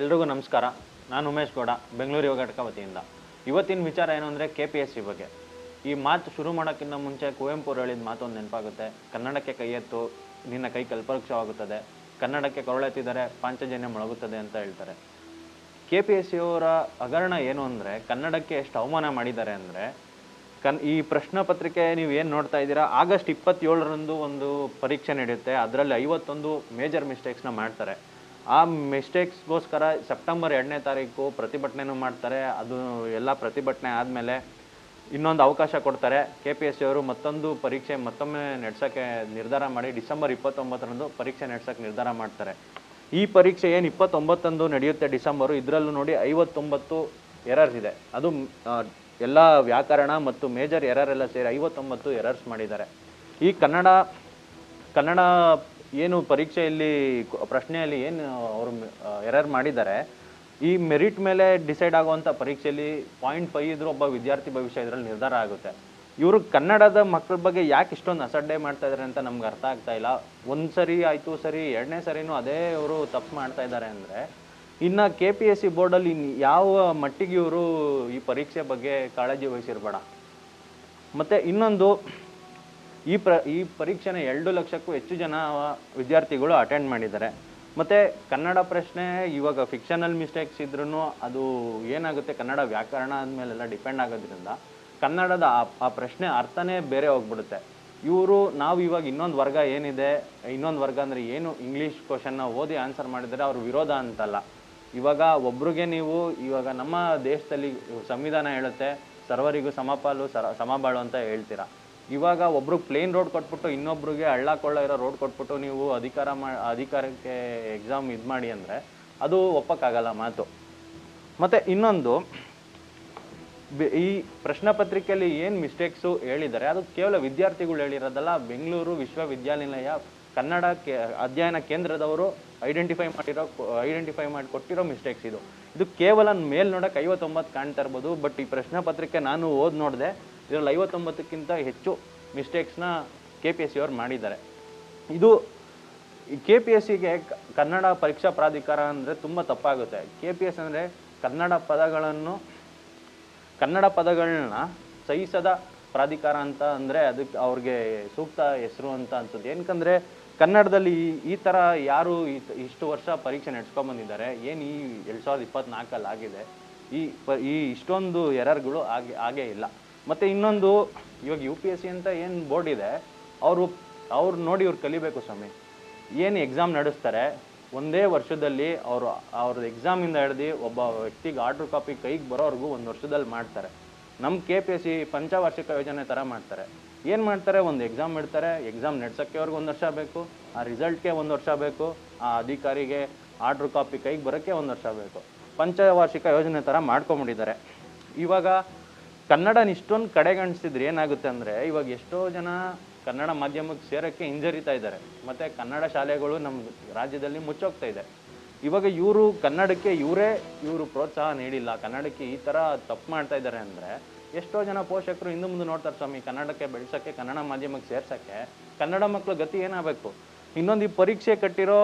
ಎಲ್ರಿಗೂ ನಮಸ್ಕಾರ. ನಾನು ಉಮೇಶ್ ಗೌಡ, ಬೆಂಗಳೂರು ಯುವ ವತಿಯಿಂದ. ಇವತ್ತಿನ ವಿಚಾರ ಏನು ಅಂದರೆ ಕೆ ಪಿ ಎಸ್ ಸಿ ಬಗ್ಗೆ. ಈ ಮಾತು ಶುರು ಮಾಡೋಕ್ಕಿಂತ ಮುಂಚೆ ಕುವೆಂಪು ಅವರು ಹೇಳಿದ ಮಾತೊಂದು ನೆನಪಾಗುತ್ತೆ. ಕನ್ನಡಕ್ಕೆ ಕೈ ಎತ್ತು, ನಿನ್ನ ಕೈ ಕಲ್ಪವೃಕ್ಷವಾಗುತ್ತದೆ. ಕನ್ನಡಕ್ಕೆ ಕೊರಳೆತ್ತಿದರೆ ಪಾಂಚಜನ್ಯ ಮೊಳಗುತ್ತದೆ ಅಂತ ಹೇಳ್ತಾರೆ. ಕೆ ಪಿ ಎಸ್ ಸಿ ಅವರ ಹಗರಣ ಏನು ಅಂದರೆ, ಕನ್ನಡಕ್ಕೆ ಎಷ್ಟು ಅವಮಾನ ಮಾಡಿದ್ದಾರೆ ಅಂದರೆ, ಕನ್, ಈ ಪ್ರಶ್ನೆ ಪತ್ರಿಕೆ ನೀವು ಏನು ನೋಡ್ತಾ ಇದ್ದೀರಾ, ಆಗಸ್ಟ್ ಇಪ್ಪತ್ತೇಳರಂದು ಒಂದು ಪರೀಕ್ಷೆ ನಡೆಯುತ್ತೆ. ಅದರಲ್ಲಿ ಐವತ್ತೊಂದು ಮೇಜರ್ ಮಿಸ್ಟೇಕ್ಸ್ನ ಮಾಡ್ತಾರೆ. ಆ ಮಿಸ್ಟೇಕ್ಸ್ಗೋಸ್ಕರ ಸೆಪ್ಟೆಂಬರ್ ಎರಡನೇ ತಾರೀಕು ಪ್ರತಿಭಟನೆನೂ ಮಾಡ್ತಾರೆ. ಅದು ಎಲ್ಲ ಪ್ರತಿಭಟನೆ ಆದಮೇಲೆ ಇನ್ನೊಂದು ಅವಕಾಶ ಕೊಡ್ತಾರೆ. ಕೆ ಪಿ ಎಸ್ ಸಿ ಅವರು ಮತ್ತೊಂದು ಪರೀಕ್ಷೆ ಮತ್ತೊಮ್ಮೆ ನಡೆಸೋಕ್ಕೆ ನಿರ್ಧಾರ ಮಾಡಿ ಡಿಸೆಂಬರ್ ಇಪ್ಪತ್ತೊಂಬತ್ತರಂದು ಪರೀಕ್ಷೆ ನಡೆಸೋಕ್ಕೆ ನಿರ್ಧಾರ ಮಾಡ್ತಾರೆ. ಈ ಪರೀಕ್ಷೆ ಏನು ಇಪ್ಪತ್ತೊಂಬತ್ತಂದು ನಡೆಯುತ್ತೆ ಡಿಸೆಂಬರು, ಇದರಲ್ಲೂ ನೋಡಿ ಐವತ್ತೊಂಬತ್ತು ಎರರ್ಸ್ ಇದೆ. ಅದು ಎಲ್ಲ ವ್ಯಾಕರಣ ಮತ್ತು ಮೇಜರ್ ಎರರ್ ಎಲ್ಲ ಸೇರಿ ಐವತ್ತೊಂಬತ್ತು ಎರರ್ಸ್ ಮಾಡಿದ್ದಾರೆ. ಈ ಕನ್ನಡ ಕನ್ನಡ ಏನು ಪರೀಕ್ಷೆಯಲ್ಲಿ, ಪ್ರಶ್ನೆಯಲ್ಲಿ ಏನು ಅವರು ಎರರ್ ಮಾಡಿದ್ದಾರೆ, ಈ ಮೆರಿಟ್ ಮೇಲೆ ಡಿಸೈಡ್ ಆಗುವಂಥ ಪರೀಕ್ಷೆಯಲ್ಲಿ ಪಾಯಿಂಟ್ ಫೈವ್ ಇದ್ರೂ ಒಬ್ಬ ವಿದ್ಯಾರ್ಥಿ ಭವಿಷ್ಯ ಇದರಲ್ಲಿ ನಿರ್ಧಾರ ಆಗುತ್ತೆ. ಇವರು ಕನ್ನಡದ ಮಕ್ಕಳ ಬಗ್ಗೆ ಯಾಕೆ ಇಷ್ಟೊಂದು ಅಸಡ್ಡೆ ಮಾಡ್ತಾ ಇದ್ದಾರೆ ಅಂತ ನಮ್ಗೆ ಅರ್ಥ ಆಗ್ತಾ ಇಲ್ಲ. ಒಂದು ಸರಿ ಆಯಿತು, ಸರಿ, ಎರಡನೇ ಸರಿನೂ ಅದೇ ಇವರು ತಪ್ಪು ಮಾಡ್ತಾ ಇದ್ದಾರೆ ಅಂದರೆ, ಇನ್ನು ಕೆ ಪಿ ಎಸ್ ಸಿ ಬೋರ್ಡಲ್ಲಿ ಯಾವ ಮಟ್ಟಿಗೆ ಇವರು ಈ ಪರೀಕ್ಷೆ ಬಗ್ಗೆ ಕಾಳಜಿ ವಹಿಸಿರ್ಬೇಡ. ಮತ್ತು ಇನ್ನೊಂದು ಈ ಪ್ರ, ಈ ಪರೀಕ್ಷೆನ ಎರಡು ಲಕ್ಷಕ್ಕೂ ಹೆಚ್ಚು ಜನ ವಿದ್ಯಾರ್ಥಿಗಳು ಅಟೆಂಡ್ ಮಾಡಿದ್ದಾರೆ. ಮತ್ತು ಕನ್ನಡ ಪ್ರಶ್ನೆ, ಇವಾಗ ಫಿಕ್ಷನಲ್ ಮಿಸ್ಟೇಕ್ಸ್ ಇದ್ರೂ ಅದು ಏನಾಗುತ್ತೆ? ಕನ್ನಡ ವ್ಯಾಕರಣ ಅಂದಮೇಲೆಲ್ಲ ಡಿಪೆಂಡ್ ಆಗೋದ್ರಿಂದ ಕನ್ನಡದ ಆ ಆ ಪ್ರಶ್ನೆ ಅರ್ಥನೇ ಬೇರೆ ಹೋಗ್ಬಿಡುತ್ತೆ. ಇವರು, ನಾವು ಇವಾಗ ಇನ್ನೊಂದು ವರ್ಗ ಏನಿದೆ? ಇನ್ನೊಂದು ವರ್ಗ ಅಂದರೆ ಏನು? ಇಂಗ್ಲೀಷ್ ಕ್ವಶನ್ನ ಓದಿ ಆನ್ಸರ್ ಮಾಡಿದರೆ ಅವ್ರ ವಿರೋಧ ಅಂತಲ್ಲ. ಇವಾಗ ಒಬ್ರಿಗೆ ನೀವು, ಇವಾಗ ನಮ್ಮ ದೇಶದಲ್ಲಿ ಸಂವಿಧಾನ ಹೇಳುತ್ತೆ, ಸರ್ವರಿಗೂ ಸಮಪಾಲು, ಸರ, ಸಮಬಾಳು ಅಂತ ಹೇಳ್ತೀರಾ. ಇವಾಗ ಒಬ್ರು ಪ್ಲೇನ್ ರೋಡ್ ಕೊಟ್ಬಿಟ್ಟು ಇನ್ನೊಬ್ರಿಗೆ ಹಳ್ಳ ಕೊಳ್ಳ ಇರೋ ರೋಡ್ ಕೊಟ್ಬಿಟ್ಟು ನೀವು ಅಧಿಕಾರ ಮಾ, ಅಧಿಕಾರಕ್ಕೆ ಎಕ್ಸಾಮ್ ಇದು ಮಾಡಿ ಅಂದರೆ ಅದು ಒಪ್ಪಕ್ಕಾಗಲ್ಲ ಮಾತು. ಮತ್ತು ಇನ್ನೊಂದು ಈ ಪ್ರಶ್ನೆ ಪತ್ರಿಕೆಯಲ್ಲಿ ಏನು ಮಿಸ್ಟೇಕ್ಸು ಹೇಳಿದ್ದಾರೆ, ಅದು ಕೇವಲ ವಿದ್ಯಾರ್ಥಿಗಳು ಹೇಳಿರೋದಲ್ಲ, ಬೆಂಗಳೂರು ವಿಶ್ವವಿದ್ಯಾನಿಲಯ, ಕನ್ನಡ ಕೇ, ಅಧ್ಯಯನ ಕೇಂದ್ರದವರು ಐಡೆಂಟಿಫೈ ಮಾಡಿರೋ ಐಡೆಂಟಿಫೈ ಮಾಡಿ ಕೊಟ್ಟಿರೋ ಮಿಸ್ಟೇಕ್ಸ್ ಇದು. ಇದು ಕೇವಲ ಮೇಲ್ ನೋಡೋಕೆ ಐವತ್ತೊಂಬತ್ತು ಕಾಣ್ತಾ ಇರ್ಬೋದು ಬಟ್ ಈ ಪ್ರಶ್ನೆ ಪತ್ರಿಕೆ ನಾನು ಓದಿ ನೋಡಿದೆ ಇದರಲ್ಲಿ ಐವತ್ತೊಂಬತ್ತಕ್ಕಿಂತ ಹೆಚ್ಚು ಮಿಸ್ಟೇಕ್ಸ್ನ ಕೆ ಪಿ ಎಸ್ ಸಿ ಅವ್ರು ಮಾಡಿದ್ದಾರೆ. ಇದು ಕೆ ಪಿ ಎಸ್ ಸಿಗೆ ಕನ್ನಡ ಪರೀಕ್ಷಾ ಪ್ರಾಧಿಕಾರ ಅಂದರೆ ತುಂಬ ತಪ್ಪಾಗುತ್ತೆ. ಕೆ ಪಿ ಎಸ್ ಅಂದರೆ ಕನ್ನಡ ಪದಗಳನ್ನು, ಕನ್ನಡ ಪದಗಳನ್ನ ಸಹಿಸದ ಪ್ರಾಧಿಕಾರ ಅಂತ ಅಂದರೆ ಅದಕ್ಕೆ ಅವ್ರಿಗೆ ಸೂಕ್ತ ಹೆಸರು ಅಂತ ಅನ್ಸುತ್ತೆ ಏನಕ್ಕಂದರೆ ಕನ್ನಡದಲ್ಲಿ ಈ- ಥರ ಯಾರು ಇಷ್ಟು ವರ್ಷ ಪರೀಕ್ಷೆ ನಡೆಸ್ಕೊಂಬಂದಿದ್ದಾರೆ ಏನು ಈ ಎರಡು ಸಾವಿರದ ಇಪ್ಪತ್ತ್ನಾಲ್ಕಲ್ಲಿ ಆಗಿದೆ, ಈ ಪ, ಈ ಇಷ್ಟೊಂದು ಎರರ್ಗಳು ಹಾಗೆ ಆಗೇ ಇಲ್ಲ. ಮತ್ತು ಇನ್ನೊಂದು, ಇವಾಗ ಯು ಪಿ ಎಸ್ ಸಿ ಅಂತ ಏನು ಬೋರ್ಡ್ ಇದೆ, ಅವರು, ಅವ್ರು ನೋಡಿ ಇವ್ರು ಕಲಿಬೇಕು ಸ್ವಾಮಿ. ಏನು ಎಕ್ಸಾಮ್ ನಡೆಸ್ತಾರೆ, ಒಂದೇ ವರ್ಷದಲ್ಲಿ ಅವರು, ಅವ್ರ ಎಕ್ಸಾಮಿಂದ ಹಿಡ್ದು ಒಬ್ಬ ವ್ಯಕ್ತಿಗೆ ಆರ್ಡ್ರ್ ಕಾಪಿ ಕೈಗೆ ಬರೋವರೆಗೂ ಒಂದು ವರ್ಷದಲ್ಲಿ ಮಾಡ್ತಾರೆ. ನಮ್ಮ ಕೆ ಪಿ ಎಸ್ ಸಿ ಪಂಚವಾರ್ಷಿಕ ಯೋಜನೆ ಥರ ಮಾಡ್ತಾರೆ. ಏನು ಮಾಡ್ತಾರೆ, ಒಂದು ಎಕ್ಸಾಮ್ ಇಡ್ತಾರೆ ಎಕ್ಸಾಮ್ ನಡ್ಸೋಕ್ಕೆ ಅವ್ರಿಗೆ ಒಂದು ವರ್ಷ ಬೇಕು, ಆ ರಿಸಲ್ಟ್ಗೆ ಒಂದು ವರ್ಷ ಬೇಕು, ಆ ಅಧಿಕಾರಿಗೆ ಆರ್ಡ್ರ್ ಕಾಪಿ ಕೈಗೆ ಬರೋಕ್ಕೆ ಒಂದು ವರ್ಷ ಬೇಕು. ಪಂಚವಾರ್ಷಿಕ ಯೋಜನೆ ಥರ ಮಾಡ್ಕೊಂಬಿಟ್ಟಿದ್ದಾರೆ. ಇವಾಗ ಕನ್ನಡನ ಇಷ್ಟೊಂದು ಕಡೆಗಣಿಸಿದ್ರೆ ಏನಾಗುತ್ತೆ ಅಂದರೆ, ಇವಾಗ ಎಷ್ಟೋ ಜನ ಕನ್ನಡ ಮಾಧ್ಯಮಕ್ಕೆ ಸೇರೋಕ್ಕೆ ಹಿಂಜರಿತಾ ಇದ್ದಾರೆ. ಮತ್ತು ಕನ್ನಡ ಶಾಲೆಗಳು ನಮ್ಮ ರಾಜ್ಯದಲ್ಲಿ ಮುಚ್ಚೋಗ್ತಾ ಇದೆ. ಇವಾಗ ಇವರು ಕನ್ನಡಕ್ಕೆ ಇವರೇ ಇವರು ಪ್ರೋತ್ಸಾಹ ನೀಡಿಲ್ಲ. ಕನ್ನಡಕ್ಕೆ ಈ ಥರ ತಪ್ಪು ಮಾಡ್ತಾ ಇದ್ದಾರೆ ಅಂದರೆ, ಎಷ್ಟೋ ಜನ ಪೋಷಕರು ಹಿಂದೆ ಮುಂದೆ ನೋಡ್ತಾರೆ, ಸ್ವಾಮಿ, ಕನ್ನಡಕ್ಕೆ ಬೆಳೆಸೋಕ್ಕೆ, ಕನ್ನಡ ಮಾಧ್ಯಮಕ್ಕೆ ಸೇರ್ಸೋಕ್ಕೆ ಕನ್ನಡ ಮಕ್ಕಳ ಗತಿ ಏನಾಗಬೇಕು? ಇನ್ನೊಂದು ಈ ಪರೀಕ್ಷೆ ಕಟ್ಟಿರೋ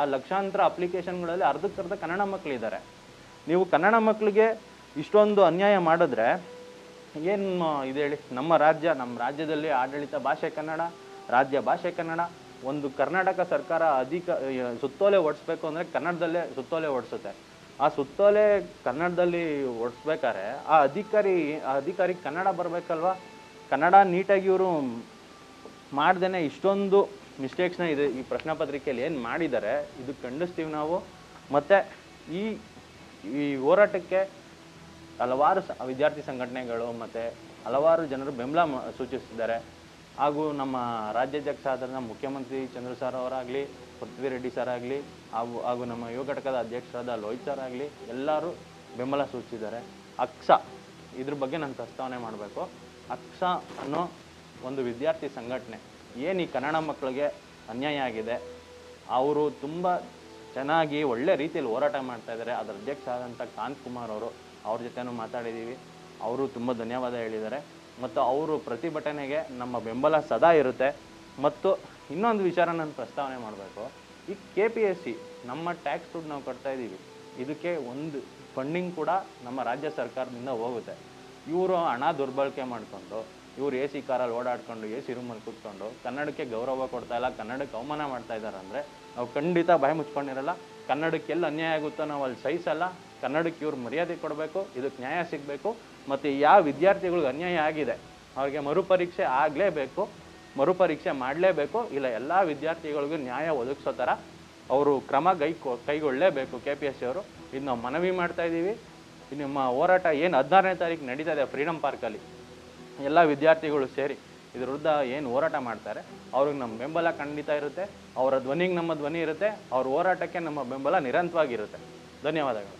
ಆ ಲಕ್ಷಾಂತರ ಅಪ್ಲಿಕೇಶನ್ಗಳಲ್ಲಿ ಅರ್ಧಕ್ಕರ್ಧ ಕನ್ನಡ ಮಕ್ಕಳಿದ್ದಾರೆ ನೀವು ಕನ್ನಡ ಮಕ್ಕಳಿಗೆ ಇಷ್ಟೊಂದು ಅನ್ಯಾಯ ಮಾಡಿದ್ರೆ ಏನು ಇದು ಹೇಳಿ? ನಮ್ಮ ರಾಜ್ಯ, ನಮ್ಮ ರಾಜ್ಯದಲ್ಲಿ ಆಡಳಿತ ಭಾಷೆ ಕನ್ನಡ, ರಾಜ್ಯ ಭಾಷೆ ಕನ್ನಡ. ಒಂದು ಕರ್ನಾಟಕ ಸರ್ಕಾರ ಅಧಿಕ ಸುತ್ತೋಲೆ ಓಡಿಸ್ಬೇಕು ಅಂದರೆ ಕನ್ನಡದಲ್ಲೇ ಸುತ್ತೋಲೆ ಓಡಿಸುತ್ತೆ. ಆ ಸುತ್ತೋಲೆ ಕನ್ನಡದಲ್ಲಿ ಓಡಿಸ್ಬೇಕಾದ್ರೆ ಆ ಅಧಿಕಾರಿ, ಆ ಅಧಿಕಾರಿಗೆ ಕನ್ನಡ ಬರಬೇಕಲ್ವಾ? ಕನ್ನಡ ನೀಟಾಗಿ ಇವರು ಮಾಡ್ದೇ ಇಷ್ಟೊಂದು ಮಿಸ್ಟೇಕ್ಸ್ನ ಇದು ಈ ಪ್ರಶ್ನೆ ಪತ್ರಿಕೆಯಲ್ಲಿ ಏನು ಮಾಡಿದ್ದಾರೆ, ಇದು ಖಂಡಿಸ್ತೀವಿ ನಾವು. ಮತ್ತು ಈ ಈ ಹೋರಾಟಕ್ಕೆ ಹಲವಾರು ಸ- ವಿದ್ಯಾರ್ಥಿ ಸಂಘಟನೆಗಳು ಮತ್ತು ಹಲವಾರು ಜನರು ಬೆಂಬಲ ಮ- ಸೂಚಿಸಿದ್ದಾರೆ ಹಾಗೂ ನಮ್ಮ ರಾಜ್ಯಾಧ್ಯಕ್ಷ ಆದ ಮುಖ್ಯಮಂತ್ರಿ ಚಂದ್ರ ಸರ್ ಅವರಾಗಲಿ, ಪೃಥ್ವಿ ರೆಡ್ಡಿ ಸರ್ ಆಗಲಿ, ಹಾಗೂ ಹಾಗೂ ನಮ್ಮ ಯುವ ಘಟಕದ ಅಧ್ಯಕ್ಷರಾದ ಲೋಹಿತ್ ಸರ್ ಆಗಲಿ ಎಲ್ಲರೂ ಬೆಂಬಲ ಸೂಚಿಸಿದ್ದಾರೆ. ಅಕ್ಷ, ಇದ್ರ ಬಗ್ಗೆ ನಾನು ಪ್ರಸ್ತಾವನೆ ಮಾಡಬೇಕು. ಅಕ್ಷ ಅನ್ನೋ ಒಂದು ವಿದ್ಯಾರ್ಥಿ ಸಂಘಟನೆ ಏನು ಈ ಕನ್ನಡ ಮಕ್ಕಳಿಗೆ ಅನ್ಯಾಯ ಆಗಿದೆ? ಅವರು ತುಂಬ ಚೆನ್ನಾಗಿ ಒಳ್ಳೆ ರೀತಿಯಲ್ಲಿ ಹೋರಾಟ ಮಾಡ್ತಾ ಇದ್ದಾರೆ. ಅದರ ಅಧ್ಯಕ್ಷ ಆದಂಥ ಕಾಂತ್ ಕುಮಾರ್ ಅವರು ಅವ್ರ ಜೊತೆನೂ ಮಾತಾಡಿದ್ದೀವಿ ಅವರು ತುಂಬ ಧನ್ಯವಾದ ಹೇಳಿದ್ದಾರೆ. ಮತ್ತು ಅವರು ಪ್ರತಿಭಟನೆಗೆ ನಮ್ಮ ಬೆಂಬಲ ಸದಾ ಇರುತ್ತೆ. ಮತ್ತು ಇನ್ನೊಂದು ವಿಚಾರ ನಾನು ಪ್ರಸ್ತಾವನೆ ಮಾಡಬೇಕು. ಈ ಕೆ ಪಿ ಎಸ್ ಸಿ ನಮ್ಮ ಟ್ಯಾಕ್ಸ್ ದುಡ್ಡು ನಾವು ಕಟ್ತಾ ಇದ್ದೀವಿ. ಇದಕ್ಕೆ ಒಂದು ಫಂಡಿಂಗ್ ಕೂಡ ನಮ್ಮ ರಾಜ್ಯ ಸರ್ಕಾರದಿಂದ ಹೋಗುತ್ತೆ. ಇವರು ಹಣ ದುರ್ಬಳಕೆ ಮಾಡಿಕೊಂಡು, ಇವ್ರು ಎ ಸಿ ಕಾರಲ್ಲಿ ಓಡಾಡ್ಕೊಂಡು, ಎ ಸಿ ರೂಮಲ್ಲಿ ಕೂತ್ಕೊಂಡು, ಕನ್ನಡಕ್ಕೆ ಗೌರವ ಕೊಡ್ತಾ ಇಲ್ಲ, ಕನ್ನಡಕ್ಕೆ ಅವಮಾನ ಮಾಡ್ತಾ ಇದ್ದಾರೆ ಅಂದರೆ ನಾವು ಖಂಡಿತ ಭಯ ಮುಚ್ಕೊಂಡಿರಲ್ಲ. ಕನ್ನಡಕ್ಕೆ ಎಲ್ಲಿ ಅನ್ಯಾಯ ಆಗುತ್ತೋ ನಾವು ಅಲ್ಲಿ ಸಹಿಸಲ್ಲ. ಕನ್ನಡಕ್ಕೆ ಇವ್ರು ಮರ್ಯಾದೆ ಕೊಡಬೇಕು, ಇದಕ್ಕೆ ನ್ಯಾಯ ಸಿಗಬೇಕು, ಮತ್ತು ಯಾವ ವಿದ್ಯಾರ್ಥಿಗಳಿಗೆ ಅನ್ಯಾಯ ಆಗಿದೆ, ಅವ್ರಿಗೆ ಮರುಪರೀಕ್ಷೆ ಆಗಲೇಬೇಕು, ಮರುಪರೀಕ್ಷೆ ಮಾಡಲೇಬೇಕು, ಇಲ್ಲ ಎಲ್ಲ ವಿದ್ಯಾರ್ಥಿಗಳಿಗೂ ನ್ಯಾಯ ಒದಗಿಸೋ ಥರ ಅವರು ಕ್ರಮ ಕೈ, ಕೈಗೊಳ್ಳಲೇಬೇಕು ಕೆ ಪಿ ಎಸ್ ಸಿ ಅವರು. ಇದು ನಾವು ಮನವಿ ಮಾಡ್ತಾ ಇದ್ದೀವಿ. ಇದು ನಿಮ್ಮ ಹೋರಾಟ ಏನು ಹದಿನಾರನೇ ತಾರೀಕು ನಡೀತಾ ಇದೆ ಫ್ರೀಡಮ್ ಪಾರ್ಕಲ್ಲಿ, ಎಲ್ಲ ವಿದ್ಯಾರ್ಥಿಗಳು ಸೇರಿ ಇದ್ರ ವಿರುದ್ಧ ಏನು ಹೋರಾಟ ಮಾಡ್ತಾರೆ, ಅವ್ರಿಗೆ ನಮ್ಮ ಬೆಂಬಲ ಖಂಡಿತ ಇರುತ್ತೆ, ಅವರ ಧ್ವನಿಗೆ ನಮ್ಮ ಧ್ವನಿ ಇರುತ್ತೆ, ಅವ್ರ ಹೋರಾಟಕ್ಕೆ ನಮ್ಮ ಬೆಂಬಲ ನಿರಂತರವಾಗಿರುತ್ತೆ. ಧನ್ಯವಾದಗಳು.